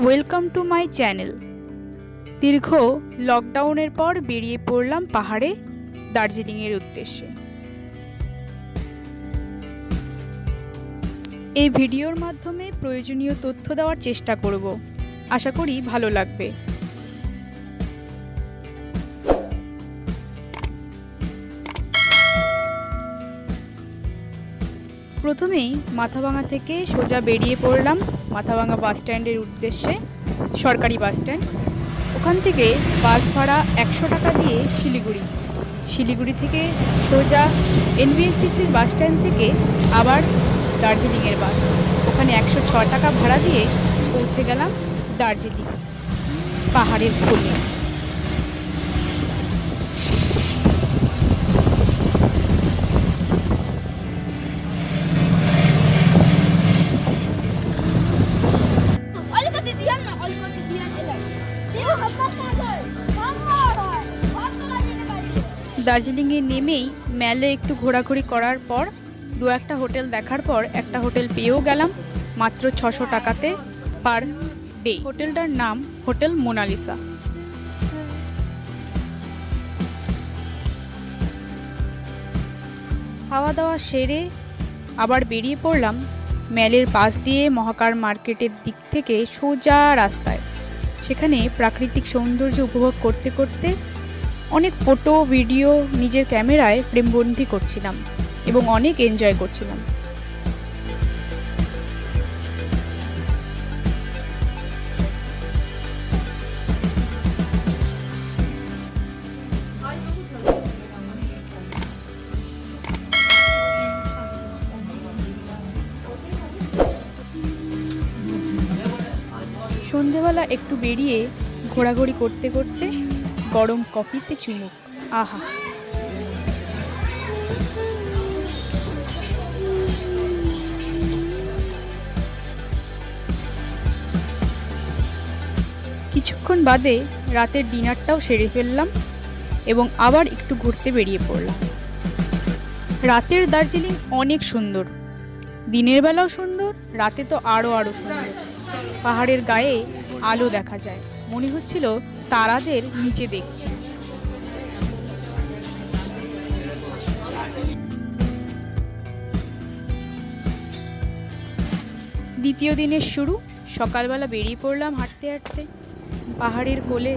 Welcome to my channel. দীর্ঘ লকডাউনের পর বেরিয়ে পড়লাম পাহাড়ে দার্জিলিংয়ের উদ্দেশ্যে। এই ভিডিওর মাধ্যমে প্রয়োজনীয় তথ্য দেওয়ার চেষ্টা করব। আশা করি ভালো লাগবে। প্রথমেই মাথাভাঙা থেকে সোজা বেরিয়ে পড়লাম মাথাভাঙা বাস স্ট্যান্ডের উদ্দেশ্যে, সরকারি বাস স্ট্যান্ড। ওখান থেকে বাস ভাড়া একশো টাকা দিয়ে শিলিগুড়ি। শিলিগুড়ি থেকে সোজা এনবিএসটিসির বাস স্ট্যান্ড থেকে আবার দার্জিলিংয়ের বাস। ওখানে একশো ছ টাকা ভাড়া দিয়ে পৌঁছে গেলাম দার্জিলিং, পাহাড়ের কোলে দার্জিলিংয়ে নেমেই ম্যালে একটু ঘোরাঘুরি করার পর, দু একটা হোটেল দেখার পর একটা হোটেল পেয়েও গেলাম, মাত্র ছশো টাকাতে পার ডে। হোটেলটার নাম হোটেল মোনালিসা। খাওয়া দাওয়া সেরে আবার বেরিয়ে পড়লাম ম্যালের পাশ দিয়ে মহাকার মার্কেটের দিক থেকে সোজা রাস্তায়, সেখানে প্রাকৃতিক সৌন্দর্য উপভোগ করতে করতে অনেক ফটো ভিডিও নিজের ক্যামেরায় ফ্রেমবন্দি করছিলাম এবং অনেক এনজয় করছিলাম। সন্ধেবেলা একটু বেরিয়ে ঘোরাঘুরি করতে করতে গরম কফিতে চুমুক। আহা। কিছুক্ষণ বাদে রাতের ডিনারটাও সেরে ফেললাম এবং আবার একটু ঘুরতে বেরিয়ে পড়লাম। রাতের দার্জিলিং অনেক সুন্দর। দিনের বেলাও সুন্দর, রাতে তো আরও আরও সুন্দর। পাহাড়ের গায়ে আলো দেখা যায়। মনে হচ্ছিল তারাদের নিচে দেখছি। দ্বিতীয় দিনের শুরু, সকালবেলা বেরিয়ে পড়লাম হাঁটতে হাঁটতে। পাহাড়ের কোলে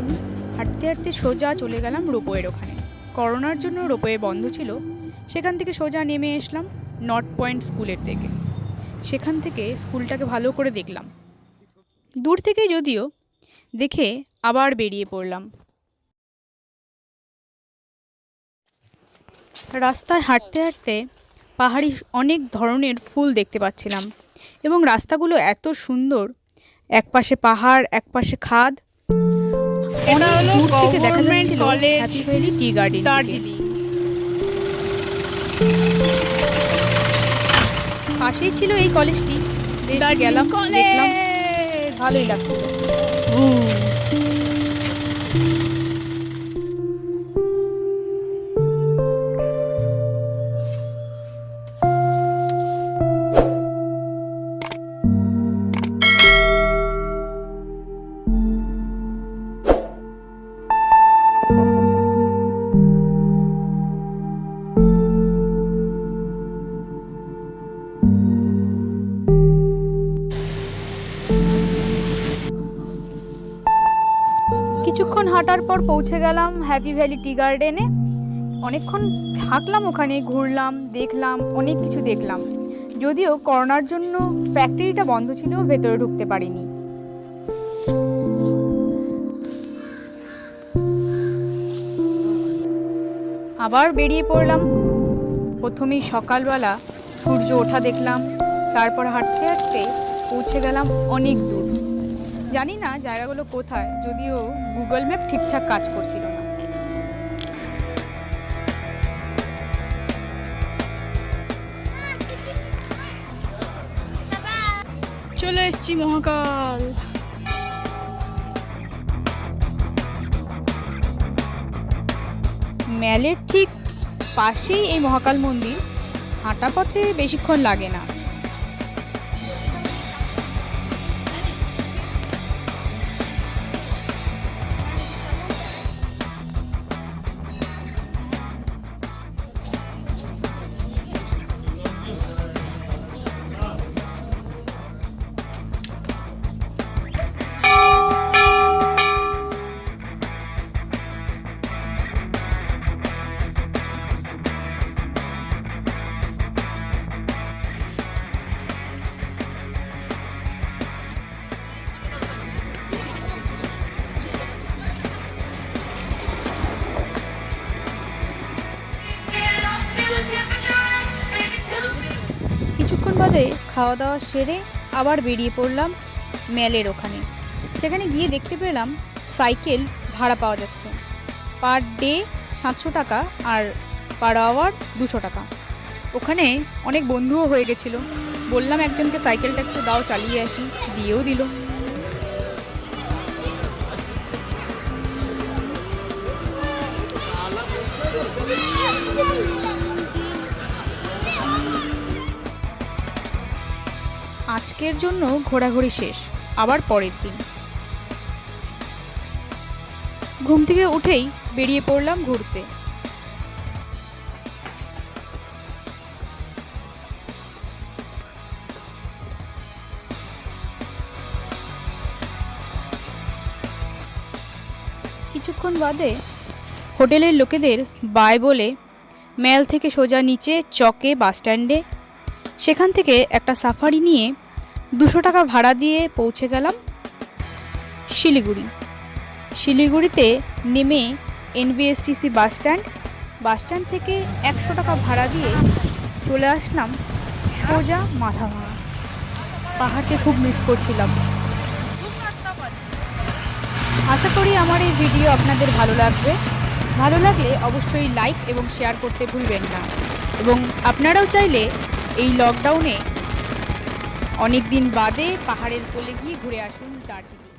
হাঁটতে হাঁটতে সোজা চলে গেলাম রোপওয়ের ওখানে। করোনার জন্য রোপওয়ে বন্ধ ছিল। সেখান থেকে সোজা নেমে এসলাম নর্থ পয়েন্ট স্কুলের থেকে সেখান থেকে স্কুলটাকে ভালো করে দেখলাম। দূর থেকে যদিও দেখে আবার বেরিয়ে পড়লাম। রাস্তায় হাঁটতে হাঁটতে পাহাড়ি অনেক ধরনের ফুল দেখতে পাচ্ছিলাম এবং রাস্তাগুলো এত সুন্দর। একপাশে পাহাড় একপাশে খাদ। এটা হলো দূর government college tea garden Darjeeling পাশেই ছিল এই কলেজটি। বেশ গেলাম দেখলাম। ভালোই লাগছিল। কিছুক্ষণ হাঁটার পর পৌঁছে গেলাম হ্যাপি ভ্যালি টি গার্ডেনে অনেকক্ষণ থাকলাম ওখানে, ঘুরলাম, দেখলাম, অনেক কিছু দেখলাম। যদিও করোনার জন্য ফ্যাক্টরিটা বন্ধ ছিল, ভেতরে ঢুকতে পারিনি। আবার বেরিয়ে পড়লাম। প্রথমেই সকালবেলা সূর্য ওঠা দেখলাম, তারপর হাঁটতে হাঁটতে পৌঁছে গেলাম অনেক দূর। জানি না জায়গাগুলো কোথায়, যদিও গুগল ম্যাপ ঠিকঠাক কাজ করছিল না। চলে এসেছি মহাকাল। ম্যালের ঠিক পাশেই এই মহাকাল মন্দির, হাঁটা পথে বেশিক্ষণ লাগে না। খাওয়া দাওয়া সেরে আবার বেরিয়ে পড়লাম ম্যালের ওখানে। সেখানে গিয়ে দেখতে পেলাম সাইকেল ভাড়া পাওয়া যাচ্ছে। পার ডে সাতশো টাকা আর পার আওয়ার দুশো টাকা। ওখানে অনেক বন্ধুও হয়ে গেছিল। বললাম একজনকে সাইকেলটা একটু দাও, চালিয়ে আসি। দিয়েও দিল। আজকের জন্য ঘোরাঘুরি শেষ, আবার পরের দিন। ঘুম থেকে উঠেই বেরিয়ে পড়লাম ঘুরতে। কিছুক্ষণ বাদে হোটেলের লোকেদের বাই বলে ম্যাল থেকে সোজা নিচে চকে বাস স্ট্যান্ডে সেখান থেকে একটা সাফারি নিয়ে দুশো টাকা ভাড়া দিয়ে পৌঁছে গেলাম শিলিগুড়ি। শিলিগুড়িতে নেমে NBSTC bus stand bus stand থেকে একশো টাকা ভাড়া দিয়ে চলে আসলাম সোজা মাথা ভাঙা পাহাড়কে খুব মিস করছিলাম। আশা করি আমার এই ভিডিও আপনাদের ভালো লাগবে। ভালো লাগলে অবশ্যই লাইক এবং শেয়ার করতে ভুলবেন না। এবং আপনারাও চাইলে এই লকডাউনে অনেক দিন বাদে পাহাড়ের কোলে গিয়ে ঘুরে আসুন দার্জিলিং।